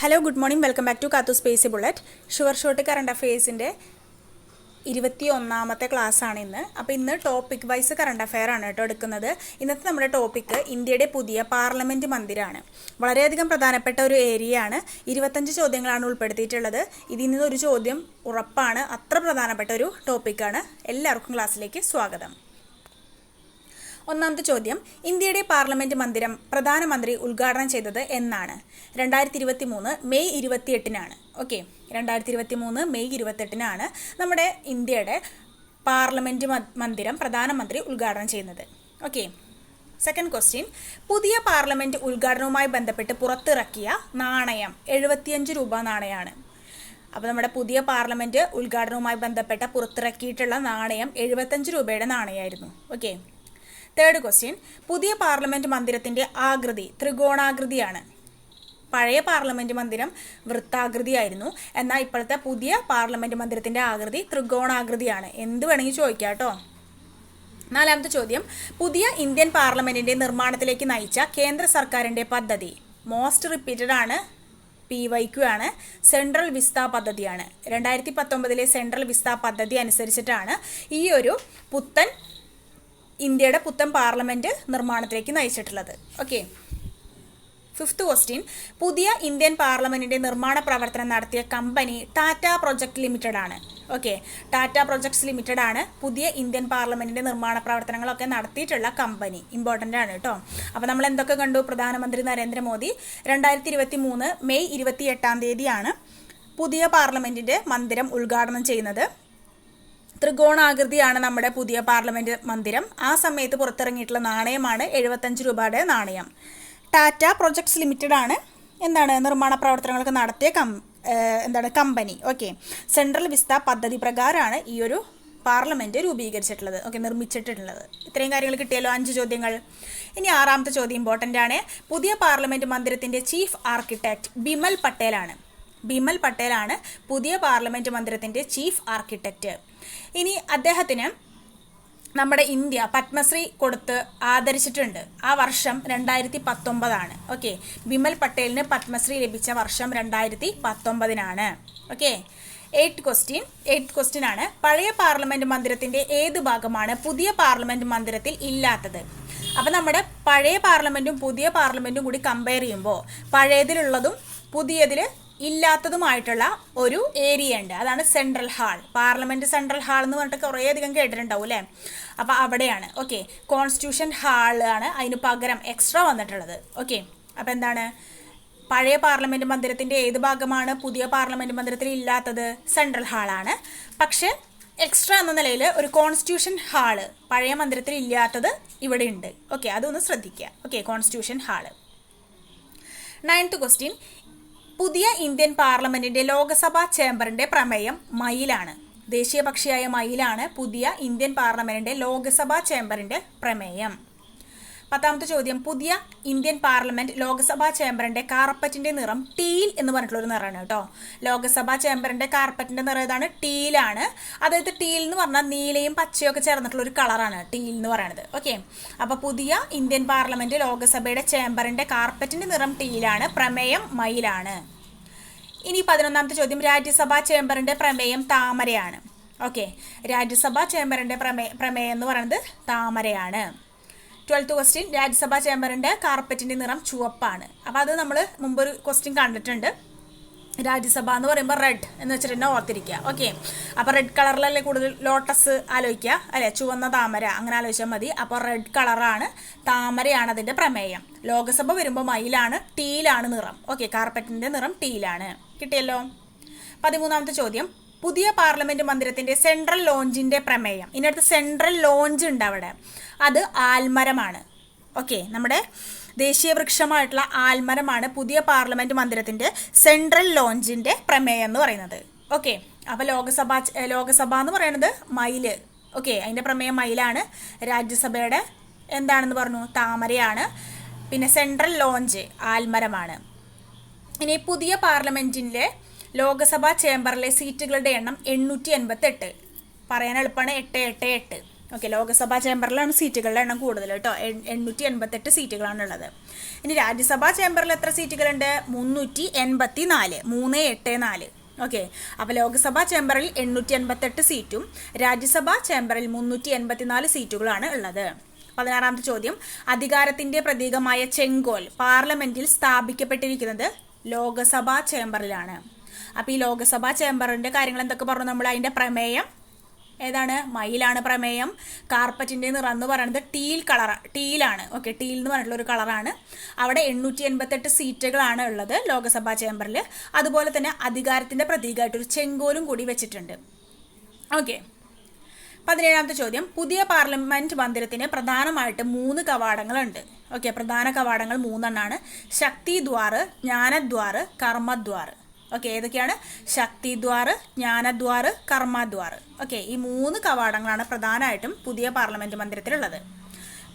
Hello good morning welcome back to കാത്തു space bullet sure shot current അഫെയേഴ്സിന്റെ ഇരുപത്തി ഒന്നാമത്തെ ആണ് ഇന്ന്. അപ്പോൾ ഇന്ന് ടോപ്പിക് വൈസ് കറണ്ട് അഫെയർ ആണ് കേട്ടോ എടുക്കുന്നത്. ഇന്നത്തെ നമ്മുടെ ടോപ്പിക്ക് ഇന്ത്യയുടെ പുതിയ പാർലമെന്റ് മന്ദിരമാണ് വളരെയധികം പ്രധാനപ്പെട്ട ഒരു ഏരിയ ആണ്. ഇരുപത്തഞ്ച് ചോദ്യങ്ങളാണ് ഉൾപ്പെടുത്തിയിട്ടുള്ളത്. ഇതിൽ നിന്ന് ഒരു ചോദ്യം ഉറപ്പാണ്. അത്ര പ്രധാനപ്പെട്ട ഒരു ടോപ്പിക്കാണ് എല്ലാവർക്കും ക്ലാസ്സിലേക്ക് സ്വാഗതം. ഒന്നാമത്തെ ചോദ്യം ഇന്ത്യയുടെ പാർലമെന്റ് മന്ദിരം പ്രധാനമന്ത്രി ഉദ്ഘാടനം ചെയ്തത് എന്നാണ്. രണ്ടായിരത്തി ഇരുപത്തി മൂന്ന് മെയ് ഇരുപത്തിയെട്ടിനാണ്. ഓക്കെ രണ്ടായിരത്തി ഇരുപത്തി മൂന്ന് മെയ് ഇരുപത്തെട്ടിനാണ് നമ്മുടെ ഇന്ത്യയുടെ പാർലമെന്റ് മന്ദിരം പ്രധാനമന്ത്രി ഉദ്ഘാടനം ചെയ്യുന്നത്. ഓക്കെ സെക്കൻഡ് ക്വസ്റ്റ്യൻ പുതിയ പാർലമെന്റ് ഉദ്ഘാടനവുമായി ബന്ധപ്പെട്ട് പുറത്തിറക്കിയ നാണയം എഴുപത്തിയഞ്ച് രൂപ നാണയമാണ് അപ്പോൾ നമ്മുടെ പുതിയ പാർലമെന്റ് ഉദ്ഘാടനവുമായി ബന്ധപ്പെട്ട പുറത്തിറക്കിയിട്ടുള്ള നാണയം എഴുപത്തഞ്ച് രൂപയുടെ നാണയമായിരുന്നു ഓക്കെ തേർഡ് ക്വസ്റ്റ്യൻ പുതിയ പാർലമെന്റ് മന്ദിരത്തിന്റെ ആകൃതി ത്രികോണാകൃതിയാണ്. പഴയ പാർലമെന്റ് മന്ദിരം വൃത്താകൃതിയായിരുന്നു. എന്നാൽ ഇപ്പോഴത്തെ പുതിയ പാർലമെന്റ് മന്ദിരത്തിന്റെ ആകൃതി ത്രികോണാകൃതിയാണ്. എന്ത് വേണമെങ്കിൽ ചോദിക്കാം കേട്ടോ. നാലാമത്തെ ചോദ്യം. പുതിയ ഇന്ത്യൻ പാർലമെന്റിന്റെ നിർമ്മാണത്തിലേക്ക് നയിച്ച കേന്ദ്ര സർക്കാരിന്റെ പദ്ധതി മോസ്റ്റ് റിപ്പീറ്റഡ് ആണ്. പി വൈക്യു ആണ്. സെൻട്രൽ വിസ്ത പദ്ധതിയാണ്. രണ്ടായിരത്തി പത്തൊമ്പതിലെ സെൻട്രൽ വിസ്ത പദ്ധതി അനുസരിച്ചിട്ടാണ് ഈ ഒരു പുത്തൻ ഇന്ത്യയുടെ പുത്തൻ പാർലമെന്റ് നിർമ്മാണത്തിലേക്ക് നയിച്ചിട്ടുള്ളത്. ഓക്കെ ഫിഫ്ത്ത് ക്വസ്റ്റ്യൻ പുതിയ ഇന്ത്യൻ പാർലമെന്റിന്റെ നിർമ്മാണ പ്രവർത്തനം നടത്തിയ കമ്പനി ടാറ്റ പ്രൊജക്ട് ലിമിറ്റഡ് ആണ്. ഓക്കെ ടാറ്റ പ്രൊജക്ട്സ് ലിമിറ്റഡ് ആണ് പുതിയ ഇന്ത്യൻ പാർലമെന്റിന്റെ നിർമ്മാണ പ്രവർത്തനങ്ങളൊക്കെ നടത്തിയിട്ടുള്ള കമ്പനി. ഇമ്പോർട്ടന്റ് ആണ് കേട്ടോ. അപ്പോൾ നമ്മൾ എന്തൊക്കെ കണ്ടു? പ്രധാനമന്ത്രി നരേന്ദ്രമോദി രണ്ടായിരത്തി ഇരുപത്തി മൂന്ന് മെയ് ഇരുപത്തി എട്ടാം തീയതിയാണ് പുതിയ പാർലമെന്റിന്റെ മന്ദിരം ഉദ്ഘാടനം ചെയ്യുന്നത്. ത്രികോണാകൃതിയാണ് നമ്മുടെ പുതിയ പാർലമെന്റ് മന്ദിരം. ആ സമയത്ത് പുറത്തിറങ്ങിയിട്ടുള്ള നാണയമാണ് എഴുപത്തഞ്ച് രൂപയുടെ നാണയം. ടാറ്റ പ്രൊജക്ട്സ് ലിമിറ്റഡ് ആണ്. എന്താണ് നിർമ്മാണ പ്രവർത്തനങ്ങൾക്ക് നടത്തിയ കം എന്താണ് കമ്പനി. ഓക്കെ. സെൻട്രൽ വിസ്ത പദ്ധതി പ്രകാരമാണ് ഈ ഒരു പാർലമെന്റ് രൂപീകരിച്ചിട്ടുള്ളത്. ഓക്കെ നിർമ്മിച്ചിട്ടുള്ളത്. ഇത്രയും കാര്യങ്ങൾ കിട്ടിയല്ലോ അഞ്ച് ചോദ്യങ്ങൾ. ഇനി ആറാമത്തെ ചോദ്യം ഇമ്പോർട്ടന്റ് ആണ്. പുതിയ പാർലമെന്റ് മന്ദിരത്തിന്റെ ചീഫ് ആർക്കിടെക്റ്റ് ബിമൽ പട്ടേലാണ്. ബിമൽ പട്ടേലാണ് പുതിയ പാർലമെന്റ് മന്ദിരത്തിന്റെ ചീഫ് ആർക്കിടെക്റ്റ് ഇനി അദ്ദേഹത്തിന് നമ്മുടെ ഇന്ത്യ പത്മശ്രീ കൊടുത്ത് ആദരിച്ചിട്ടുണ്ട്. ആ വർഷം രണ്ടായിരത്തി പത്തൊമ്പതാണ് ഓക്കെ. വിമൽ പട്ടേലിന് പത്മശ്രീ ലഭിച്ച വർഷം രണ്ടായിരത്തി പത്തൊമ്പതിനാണ് okay. Eight question eight question ആണ്. പഴയ പാർലമെന്റ് മന്ദിരത്തിന്റെ ഏത് ഭാഗമാണ് പുതിയ പാർലമെന്റ് മന്ദിരത്തിൽ ഇല്ലാത്തത്? അപ്പം നമ്മുടെ പഴയ പാർലമെന്റും പുതിയ പാർലമെന്റും കൂടി കമ്പയർ ചെയ്യുമ്പോൾ പഴയതിലുള്ളതും പുതിയതിൽ ഇല്ലാത്തതുമായിട്ടുള്ള ഒരു ഏരിയ ഉണ്ട്. അതാണ് central hall parliament central hall എന്ന് പറഞ്ഞിട്ട് കുറേ അധികം കേട്ടിട്ടുണ്ടാവും അല്ലേ? അപ്പോൾ അവിടെയാണ്. ഓക്കെ കോൺസ്റ്റിറ്റ്യൂഷൻ ഹാൾ ആണ് അതിന് പകരം എക്സ്ട്രാ വന്നിട്ടുള്ളത്. ഓക്കെ അപ്പോൾ എന്താണ്? പഴയ പാർലമെന്റ് മന്ദിരത്തിന്റെ ഏത് ഭാഗമാണ്? പുതിയ പാർലമെന്റ് മന്ദിരത്തിൽ ഇല്ലാത്തത് സെൻട്രൽ ഹാളാണ് പക്ഷേ എക്സ്ട്രാ എന്ന നിലയിൽ ഒരു കോൺസ്റ്റിറ്റ്യൂഷൻ ഹാൾ പഴയ മന്ദിരത്തിൽ ഇല്ലാത്തത് ഇവിടെ ഉണ്ട്. ഓക്കെ അതൊന്ന് ശ്രദ്ധിക്കുക. Okay constitution hall ninth question പുതിയ ഇന്ത്യൻ പാർലമെന്റിന്റെ ലോക്സഭാ ചേംബറിന്റെ പ്രമേയം മയിലാണ്. ദേശീയ പക്ഷിയായ മയിലാണ് പുതിയ ഇന്ത്യൻ പാർലമെന്റിന്റെ ലോക്സഭാ ചേംബറിന്റെ പ്രമേയം. പത്താമത്തെ ചോദ്യം. പുതിയ ഇന്ത്യൻ പാർലമെന്റ് ലോക്സഭാ ചേംബറിന്റെ കാർപ്പറ്റിന്റെ നിറം ടീൽ എന്ന് പറഞ്ഞിട്ടുള്ള ഒരു നിറമാണ് കേട്ടോ. ലോക്സഭാ ചേംബറിന്റെ കാർപ്പറ്റിന്റെ നിറം ഏതാണ്? ടീലാണ്. അതായത് ടീൽ എന്ന് പറഞ്ഞാൽ നീലയും പച്ചയും ഒക്കെ ചേർന്നിട്ടുള്ള ഒരു കളറാണ് ടീൽ എന്ന് പറയുന്നത് ഓക്കെ. അപ്പോൾ പുതിയ ഇന്ത്യൻ പാർലമെന്റ് ലോക്സഭയുടെ ചേംബറിന്റെ കാർപ്പറ്റിന്റെ നിറം ടീലാണ് പ്രമേയം മയിലാണ്. ഇനി പതിനൊന്നാമത്തെ ചോദ്യം. രാജ്യസഭാ ചേംബറിന്റെ പ്രമേയം താമരയാണ്. ഓക്കെ. രാജ്യസഭാ ചേംബറിന്റെ പ്രമേ പ്രമേയം എന്ന് പറയുന്നത് താമരയാണ്. ട്വൽത്ത് ക്വസ്റ്റ്യൻ രാജ്യസഭാ ചേംബറിന്റെ കാർപ്പറ്റിന്റെ നിറം ചുവപ്പാണ്. അപ്പോൾ അത് നമ്മൾ മുമ്പൊരു ക്വസ്റ്റ്യൻ കണ്ടിട്ടുണ്ട്. രാജ്യസഭ എന്ന് പറയുമ്പോൾ റെഡ് എന്ന് വെച്ചിട്ട് തന്നെ ഓർത്തിരിക്കുക. ഓക്കെ അപ്പോൾ റെഡ് കളറിലല്ലേ കൂടുതൽ ലോട്ടസ് ആലോചിക്കുക. അല്ലേ? ചുവന്ന താമര അങ്ങനെ ആലോചിച്ചാൽ മതി. അപ്പോൾ റെഡ് കളറാണ് താമരയാണ് അതിന്റെ പ്രമേയം. ലോകസഭ വരുമ്പോൾ മയിലാണ് ടീലാണ് നിറം. ഓക്കെ കാർപ്പറ്റിന്റെ നിറം ടീലാണ്. കിട്ടിയല്ലോ? പതിമൂന്നാമത്തെ ചോദ്യം. പുതിയ പാർലമെന്റ് മന്ദിരത്തിന്റെ സെൻട്രൽ ലോഞ്ചിന്റെ പ്രമേയം. ഇതിനടുത്ത് സെൻട്രൽ ലോഞ്ച് ഉണ്ട് അവിടെ. അത് ആൽമരമാണ്. ഓക്കെ നമ്മുടെ ദേശീയ വൃക്ഷമായിട്ടുള്ള ആൽമരമാണ് പുതിയ പാർലമെന്റ് മന്ദിരത്തിന്റെ സെൻട്രൽ ലോഞ്ചിന്റെ പ്രമേയം എന്ന് പറയുന്നത്. ഓക്കെ അപ്പോൾ ലോകസഭ ലോകസഭ എന്ന് പറയുന്നത് മയിൽ. ഓക്കെ അതിന്റെ പ്രമേയം മയിലാണ്. രാജ്യസഭയുടെ എന്താണെന്ന് പറഞ്ഞു? താമരയാണ്. പിന്നെ സെൻട്രൽ ലോഞ്ച് ആൽമരമാണ്. ഇനി പുതിയ പാർലമെന്റിന്റെ ലോക്സഭാ ചേംബറിലെ സീറ്റുകളുടെ എണ്ണം എണ്ണൂറ്റി എൺപത്തെട്ട് പറയാൻ എളുപ്പമാണ് എട്ട് എട്ട് എട്ട്. ഓക്കെ ലോക്സഭാ ചേംബറിലാണ് സീറ്റുകളുടെ എണ്ണം കൂടുതൽ കേട്ടോ. എണ്ണൂറ്റി എൺപത്തെട്ട് സീറ്റുകളാണ് ഉള്ളത് ഇനി രാജ്യസഭാ ചേംബറിൽ എത്ര സീറ്റുകളുണ്ട്? മുന്നൂറ്റി എൺപത്തി നാല് മൂന്ന് എട്ട് നാല്. ഓക്കെ അപ്പോൾ ലോക്സഭാ ചേംബറിൽ എണ്ണൂറ്റി എൺപത്തെട്ട് സീറ്റും രാജ്യസഭാ ചേംബറിൽ മുന്നൂറ്റി എൺപത്തിനാല് സീറ്റുകളാണ് ഉള്ളത്. പതിനാറാമത്തെ ചോദ്യം. അധികാരത്തിന്റെ പ്രതീകമായ ചെങ്കോൽ പാർലമെന്റിൽ സ്ഥാപിക്കപ്പെട്ടിരിക്കുന്നത് ലോകസഭാ ചേംബറിലാണ്. അപ്പോൾ ഈ ലോകസഭാ ചേംബറിന്റെ കാര്യങ്ങൾ എന്തൊക്കെ പറഞ്ഞു നമ്മൾ? അതിന്റെ പ്രമേയം. ഏതാണ്? മയിലാണ് പ്രമേയം. കാർപ്പറ്റിന്റെ നിറം എന്ന് പറയുന്നത് ടീൽ കളർ ടീലാണ്. ഓക്കെ ടീൽ എന്ന് പറഞ്ഞിട്ടുള്ള ഒരു കളറാണ്. അവിടെ എണ്ണൂറ്റി എൺപത്തെട്ട് സീറ്റുകളാണ് ഉള്ളത് ലോകസഭാ ചേംബറിൽ അതുപോലെ തന്നെ അധികാരത്തിന്റെ പ്രതീകമായിട്ട് ഒരു ചെങ്കോലും കൂടി വെച്ചിട്ടുണ്ട്. ഓക്കെ പതിനേഴാമത്തെ ചോദ്യം. പുതിയ പാർലമെന്റ് മന്ദിരത്തിന് പ്രധാനമായിട്ട് മൂന്ന് കവാടങ്ങളുണ്ട്. ഓക്കെ പ്രധാന കവാടങ്ങൾ മൂന്നെണ്ണാണ്. ശക്തി ദ്വാർ ജ്ഞാനദ്വാറ് കർമ്മദ്വാറ്. ഓക്കെ ഏതൊക്കെയാണ്? ശക്തി ദ്വാറ് ജ്ഞാനദ്വാറ് കർമ്മദ്വാറ്. ഓക്കെ ഈ മൂന്ന് കവാടങ്ങളാണ് പ്രധാനമായിട്ടും പുതിയ പാർലമെന്റ് മന്ദിരത്തിലുള്ളത്.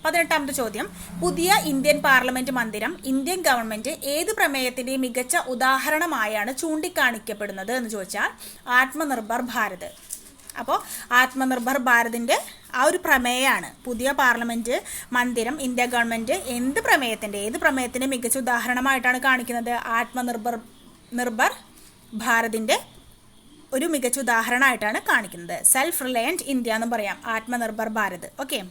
പതിനെട്ടാമത്തെ ചോദ്യം. പുതിയ ഇന്ത്യൻ പാർലമെന്റ് മന്ദിരം ഇന്ത്യൻ ഗവൺമെന്റ് ഏത് പ്രമേയത്തിന്റെ മികച്ച ഉദാഹരണമായാണ് ചൂണ്ടിക്കാണിക്കപ്പെടുന്നത് എന്ന് ചോദിച്ചാൽ ആത്മനിർഭർ ഭാരത്. അപ്പോൾ ആത്മനിർഭർ ഭാരതിന്റെ ആ ഒരു പ്രമേയമാണ് പുതിയ പാർലമെന്റ് മന്ദിരം ഇന്ത്യ ഗവൺമെന്റ് എന്ത് പ്രമേയത്തിന്റെ ഏത് പ്രമേയത്തിന്റെ മികച്ച ഉദാഹരണമായിട്ടാണ് കാണിക്കുന്നത്? ആത്മനിർഭർ നിർഭർ ഭാരതിന്റെ ഒരു മികച്ച ഉദാഹരണമായിട്ടാണ് കാണിക്കുന്നത്. സെൽഫ് റിലയന്റ് ഇന്ത്യ എന്ന് പറയാം. ആത്മനിർഭർ ഭാരത്. ഓക്കെ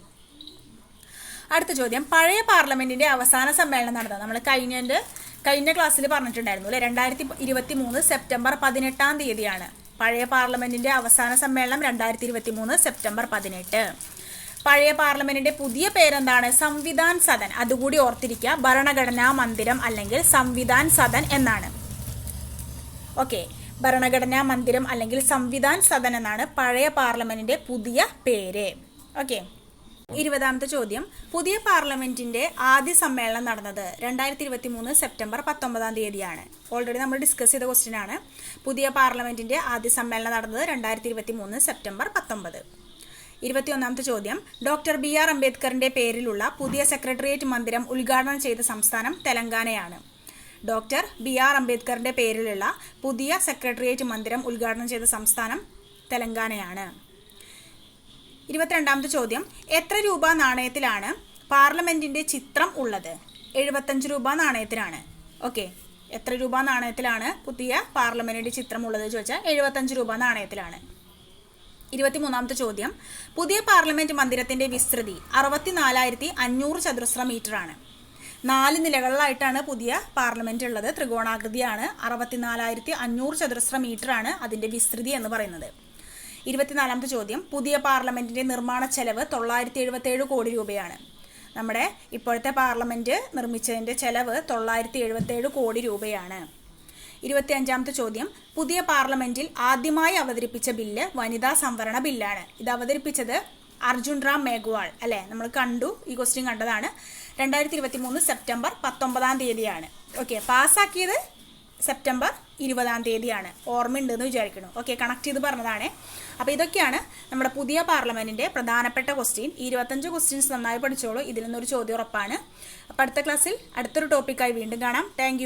അടുത്ത ചോദ്യം. പഴയ പാർലമെന്റിന്റെ അവസാന സമ്മേളനം നടന്നത്. നമ്മൾ കഴിഞ്ഞതിന്റെ കഴിഞ്ഞ ക്ലാസ്സിൽ പറഞ്ഞിട്ടുണ്ടായിരുന്നു അല്ലേ? രണ്ടായിരത്തി ഇരുപത്തി മൂന്ന് സെപ്റ്റംബർ പതിനെട്ടാം തീയതിയാണ്. പഴയ പാർലമെന്റിന്റെ അവസാന സമ്മേളനം രണ്ടായിരത്തി ഇരുപത്തി മൂന്ന് സെപ്റ്റംബർ പതിനെട്ട്. പഴയ പാർലമെന്റിന്റെ പുതിയ പേരെന്താണ്? സംവിധാൻ സദൻ. അതുകൂടി ഓർത്തിരിക്കുക. ഭരണഘടനാ മന്ദിരം അല്ലെങ്കിൽ സംവിധാൻ സദൻ എന്നാണ്. ഓക്കെ. ഭരണഘടനാ മന്ദിരം അല്ലെങ്കിൽ സംവിധാൻ സദൻ എന്നാണ് പഴയ പാർലമെന്റിന്റെ പുതിയ പേര്. ഓക്കെ. ഇരുപതാമത്തെ ചോദ്യം. പുതിയ പാർലമെന്റിന്റെ ആദ്യ സമ്മേളനം നടന്നത് രണ്ടായിരത്തി ഇരുപത്തി മൂന്ന് സെപ്റ്റംബർ പത്തൊമ്പതാം തീയതിയാണ്. ഓൾറെഡി നമ്മൾ ഡിസ്കസ് ചെയ്ത ക്വസ്റ്റ്യൻ ആണ്. പുതിയ പാർലമെന്റിന്റെ ആദ്യ സമ്മേളനം നടന്നത് രണ്ടായിരത്തി ഇരുപത്തി മൂന്ന് സെപ്റ്റംബർ പത്തൊമ്പത്. ഇരുപത്തിയൊന്നാമത്തെ ചോദ്യം. ഡോക്ടർ ബി ആർ അംബേദ്കറിന്റെ പേരിലുള്ള പുതിയ സെക്രട്ടേറിയറ്റ് മന്ദിരം ഉദ്ഘാടനം ചെയ്ത സംസ്ഥാനം തെലങ്കാനയാണ്. ഡോക്ടർ ബി ആർ അംബേദ്കറിന്റെ പേരിലുള്ള പുതിയ സെക്രട്ടേറിയറ്റ് മന്ദിരം ഉദ്ഘാടനം ചെയ്ത സംസ്ഥാനം തെലങ്കാനയാണ്. ഇരുപത്തിരണ്ടാമത്തെ ചോദ്യം. എത്ര രൂപ നാണയത്തിലാണ് പാർലമെന്റിന്റെ ചിത്രം ഉള്ളത്? എഴുപത്തഞ്ച് രൂപ നാണയത്തിലാണ് ഓക്കെ. എത്ര രൂപ നാണയത്തിലാണ് പുതിയ പാർലമെന്റിന്റെ ചിത്രം ഉള്ളത് ചോദിച്ചാൽ എഴുപത്തഞ്ച് രൂപ നാണയത്തിലാണ്. ഇരുപത്തിമൂന്നാമത്തെ ചോദ്യം. പുതിയ പാർലമെന്റ് മന്ദിരത്തിന്റെ വിസ്തൃതി അറുപത്തിനാലായിരത്തി അഞ്ഞൂറ് ചതുരശ്ര മീറ്ററാണ്. നാല് നിലകളിലായിട്ടാണ് പുതിയ പാർലമെന്റ് ഉള്ളത്. ത്രികോണാകൃതിയാണ്. അറുപത്തിനാലായിരത്തി അഞ്ഞൂറ് ചതുരശ്ര മീറ്റർ ആണ് അതിന്റെ വിസ്തൃതി എന്ന് പറയുന്നത്. ഇരുപത്തിനാലാമത്തെ ചോദ്യം. പുതിയ പാർലമെന്റിന്റെ നിർമ്മാണ ചെലവ് തൊള്ളായിരത്തി കോടി രൂപയാണ്. നമ്മുടെ ഇപ്പോഴത്തെ പാർലമെന്റ് നിർമ്മിച്ചതിന്റെ ചെലവ് തൊള്ളായിരത്തി എഴുപത്തേഴ് കോടി രൂപയാണ്. ഇരുപത്തി അഞ്ചാമത്തെ ചോദ്യം. പുതിയ പാർലമെന്റിൽ ആദ്യമായി അവതരിപ്പിച്ച ബില്ല് വനിതാ സംവരണ ബില്ലാണ്. ഇത് അവതരിപ്പിച്ചത് അർജുൻ റാം മേഘ്വാൾ അല്ലേ? നമ്മൾ കണ്ടു ഈ ക്വസ്റ്റ്യൻ കണ്ടതാണ്. രണ്ടായിരത്തി ഇരുപത്തി മൂന്ന് സെപ്റ്റംബർ പത്തൊമ്പതാം തീയതിയാണ്. ഓക്കെ പാസ്സാക്കിയത് സെപ്റ്റംബർ ഇരുപതാം തീയതിയാണ്. ഓർമ്മയുണ്ടെന്ന് വിചാരിക്കുന്നു. ഓക്കെ കണക്ട് ചെയ്ത് പറഞ്ഞതാണ്. അപ്പോൾ ഇതൊക്കെയാണ് നമ്മുടെ പുതിയ പാർലമെന്റിന്റെ പ്രധാനപ്പെട്ട ക്വസ്റ്റ്യൻ ഈ ഇരുപത്തഞ്ച് ക്വസ്റ്റ്യൻസ് നന്നായി പഠിച്ചോളൂ. ഇതിൽ നിന്നൊരു ചോദ്യം ഉറപ്പാണ്. അപ്പോൾ അടുത്ത ക്ലാസ്സിൽ അടുത്തൊരു ടോപ്പിക്കായി വീണ്ടും കാണാം. താങ്ക്